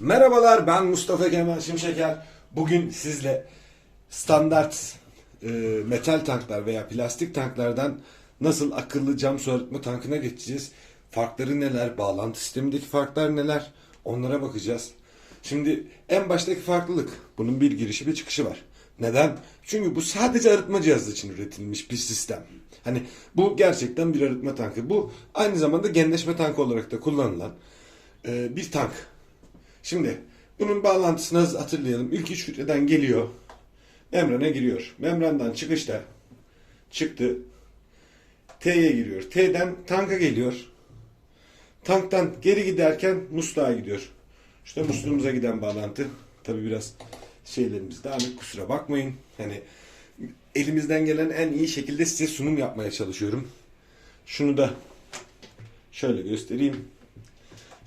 Merhabalar ben Mustafa Kemal Şimşeker. Bugün sizle standart e, metal tanklar veya plastik tanklardan nasıl akıllı cam su arıtma tankına geçeceğiz. Farkları neler, bağlantı sistemindeki farklar neler onlara bakacağız. Şimdi en baştaki farklılık bunun bir girişi bir çıkışı var. Neden? Çünkü bu sadece arıtma cihazı için üretilmiş bir sistem. Hani bu gerçekten bir arıtma tankı. Bu aynı zamanda genleşme tankı olarak da kullanılan e, bir tank. Şimdi bunun bağlantısını hatırlayalım. İlk üç filtreden geliyor. Membrana giriyor. Membrandan çıkışta çıktı. T'ye giriyor. T'den tanka geliyor. Tanktan geri giderken musluğa gidiyor. İşte musluğumuza giden bağlantı. Tabi biraz şeylerimiz dağınık kusura bakmayın. Hani elimizden gelen en iyi şekilde size sunum yapmaya çalışıyorum. Şunu da şöyle göstereyim.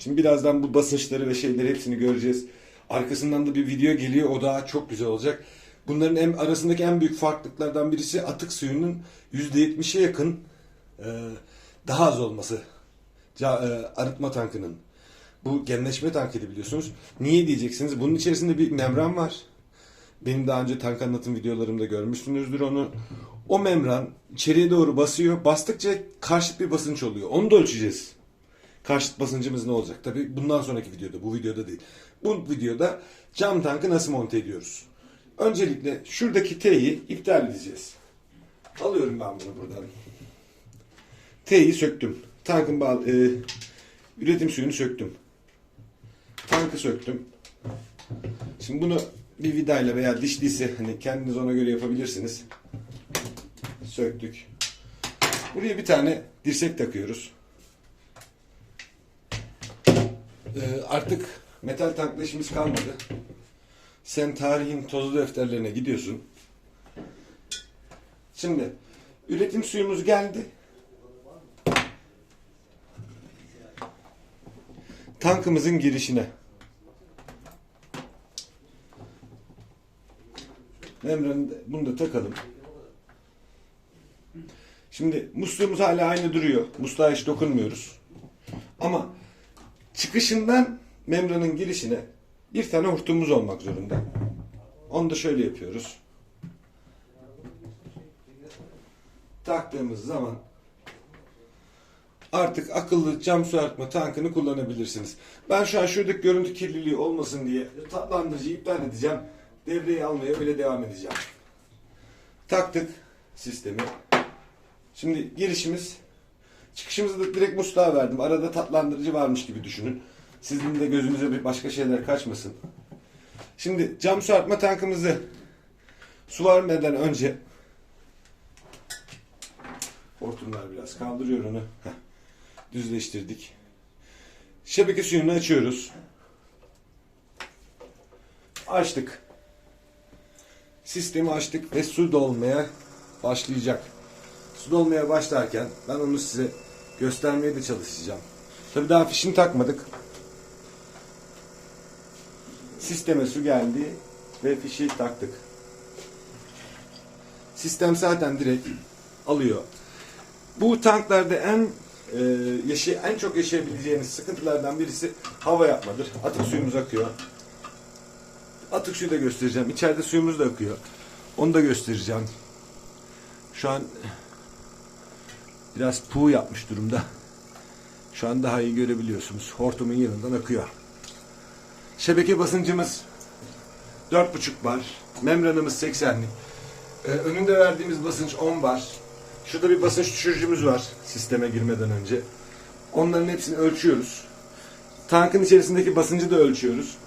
Şimdi birazdan bu basınçları ve şeyleri hepsini göreceğiz. Arkasından da bir video geliyor. O daha çok güzel olacak. Bunların en, arasındaki en büyük farklılıklardan birisi atık suyunun %70'e yakın e, daha az olması. Ca, e, arıtma tankının. Bu genleşme tankıydı biliyorsunuz. Niye diyeceksiniz? Bunun içerisinde bir membran var. Benim daha önce tank anlatım videolarımda görmüşsünüzdür onu. O membran içeriye doğru basıyor. Bastıkça karşıt bir basınç oluyor. Onu da ölçeceğiz. Karşıt basıncımız ne olacak? Tabii bundan sonraki videoda, bu videoda değil. Bu videoda cam tankı nasıl monte ediyoruz? Öncelikle şuradaki T'yi iptal edeceğiz. Alıyorum ben bunu buradan. T'yi söktüm. Tankın bağ- e, üretim suyunu söktüm. Tankı söktüm. Şimdi bunu bir vidayla veya dişliyse hani kendiniz ona göre yapabilirsiniz. Söktük. Buraya bir tane dirsek takıyoruz. Ee, artık metal tankla işimiz kalmadı. Sen tarihin tozlu defterlerine gidiyorsun. Şimdi üretim suyumuz geldi. Tankımızın girişine. Membranı bunu da takalım. Şimdi musluğumuz hala aynı duruyor. Musluğa hiç dokunmuyoruz. Ama çıkışından membranın girişine bir tane hortumumuz olmak zorunda. Onu da şöyle yapıyoruz. Taktığımız zaman artık akıllı cam su arıtma tankını kullanabilirsiniz. Ben şu an şuradaki görüntü kirliliği olmasın diye tatlandırıcıyı iptal edeceğim. Devreyi almaya öyle devam edeceğim. Taktık sistemi. Şimdi girişimiz Çıkışımızı da direkt musluğa verdim. Arada tatlandırıcı varmış gibi düşünün. Sizin de gözünüze bir başka şeyler kaçmasın. Şimdi cam su artma tankımızı su vermeden önce hortumlar biraz kaldırıyor onu. Düzleştirdik. Şebeke suyunu açıyoruz. Açtık. Sistemi açtık ve su dolmaya başlayacak. Su dolmaya başlarken ben onu size göstermeye de çalışacağım. Tabii daha fişini takmadık. Sisteme su geldi ve fişi taktık. Sistem zaten direkt alıyor. Bu tanklarda en e, yaşay en çok yaşayabileceğiniz sıkıntılardan birisi hava yapmadır. Atık suyumuz akıyor. Atık suyu da göstereceğim. İçeride suyumuz da akıyor. Onu da göstereceğim. Şu an biraz puğ yapmış durumda. Şu an daha iyi görebiliyorsunuz. Hortumun yanından akıyor. Şebeke basıncımız 4.5 bar. Membranımız 80'lik. Ee, önünde verdiğimiz basınç 10 bar. Şurada bir basınç düşürücümüz var sisteme girmeden önce. Onların hepsini ölçüyoruz. Tankın içerisindeki basıncı da ölçüyoruz.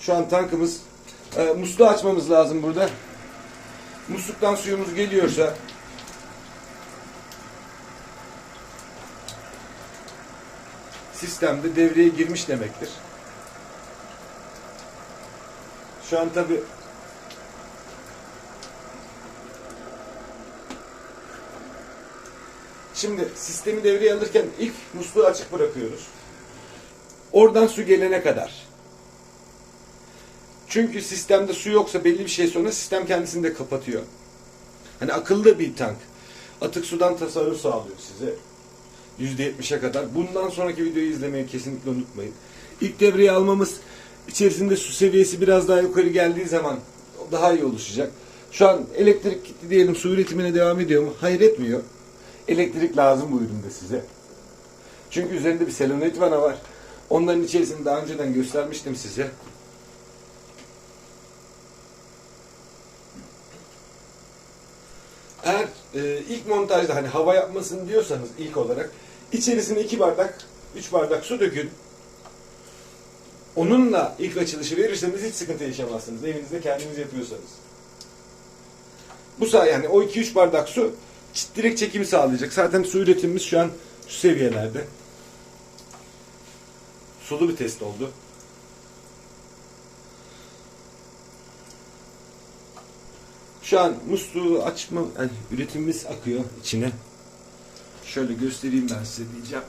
Şu an tankımız e, musluğu açmamız lazım burada. Musluktan suyumuz geliyorsa sistemde devreye girmiş demektir. Şu an tabi Şimdi sistemi devreye alırken ilk musluğu açık bırakıyoruz. Oradan su gelene kadar. Çünkü sistemde su yoksa belli bir şey sonra sistem kendisini de kapatıyor. Hani akıllı bir tank. Atık sudan tasarruf sağlıyor size. %70'e kadar. Bundan sonraki videoyu izlemeyi kesinlikle unutmayın. İlk devreyi almamız içerisinde su seviyesi biraz daha yukarı geldiği zaman daha iyi oluşacak. Şu an elektrik gitti diyelim su üretimine devam ediyor mu? Hayır etmiyor. Elektrik lazım bu üründe size. Çünkü üzerinde bir selenoid vana var. Onların içerisini daha önceden göstermiştim size. Eğer e, ilk montajda hani hava yapmasın diyorsanız ilk olarak içerisine iki bardak, üç bardak su dökün. Onunla ilk açılışı verirseniz hiç sıkıntı yaşamazsınız. Evinizde kendiniz yapıyorsanız. Bu sayede yani o 2-3 bardak su direkt çekimi sağlayacak. Zaten su üretimimiz şu an şu seviyelerde. Sulu bir test oldu. Şu an musluğu açma, yani üretimimiz akıyor içine. Şöyle göstereyim ben size diyeceğim.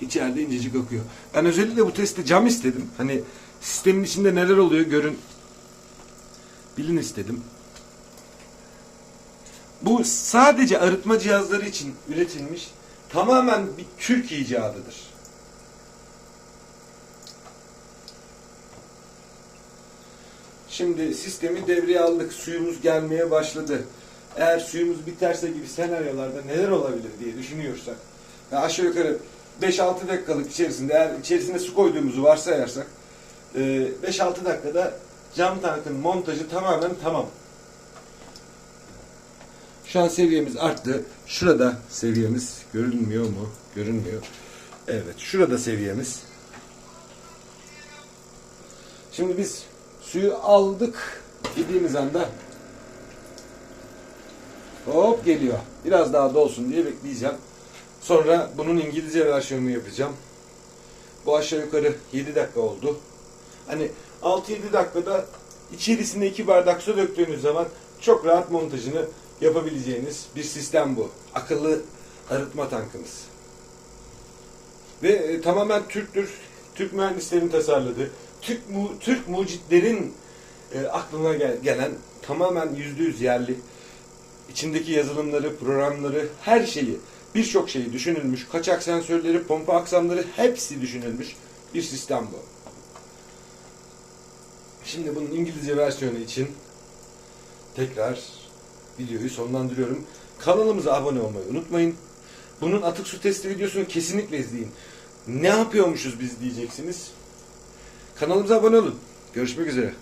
İçeride incecik akıyor. Ben özellikle bu testte cam istedim. Hani sistemin içinde neler oluyor görün. Bilin istedim. Bu sadece arıtma cihazları için üretilmiş tamamen bir Türk icadıdır. Şimdi sistemi devreye aldık. Suyumuz gelmeye başladı. Eğer suyumuz biterse gibi senaryolarda neler olabilir diye düşünüyorsak ve aşağı yukarı 5-6 dakikalık içerisinde eğer içerisine su koyduğumuzu varsayarsak e, 5-6 dakikada cam tankın montajı tamamen tamam. Şu an seviyemiz arttı. Şurada seviyemiz görünmüyor mu? Görünmüyor. Evet, şurada seviyemiz. Şimdi biz suyu aldık dediğimiz anda hop geliyor. Biraz daha dolsun diye bekleyeceğim. Sonra bunun İngilizce versiyonunu yapacağım. Bu aşağı yukarı 7 dakika oldu. Hani 6-7 dakikada içerisine 2 bardak su döktüğünüz zaman çok rahat montajını yapabileceğiniz bir sistem bu. Akıllı arıtma tankımız. Ve e, tamamen Türktür. Türk mühendislerin tasarladığı, Türk, mu, Türk mucitlerin e, aklına gel- gelen tamamen yüzde yüz yerli. içindeki yazılımları, programları, her şeyi, birçok şeyi düşünülmüş. Kaçak sensörleri, pompa aksamları hepsi düşünülmüş bir sistem bu. Şimdi bunun İngilizce versiyonu için tekrar videoyu sonlandırıyorum. Kanalımıza abone olmayı unutmayın. Bunun atık su testi videosunu kesinlikle izleyin. Ne yapıyormuşuz biz diyeceksiniz. Kanalımıza abone olun. Görüşmek üzere.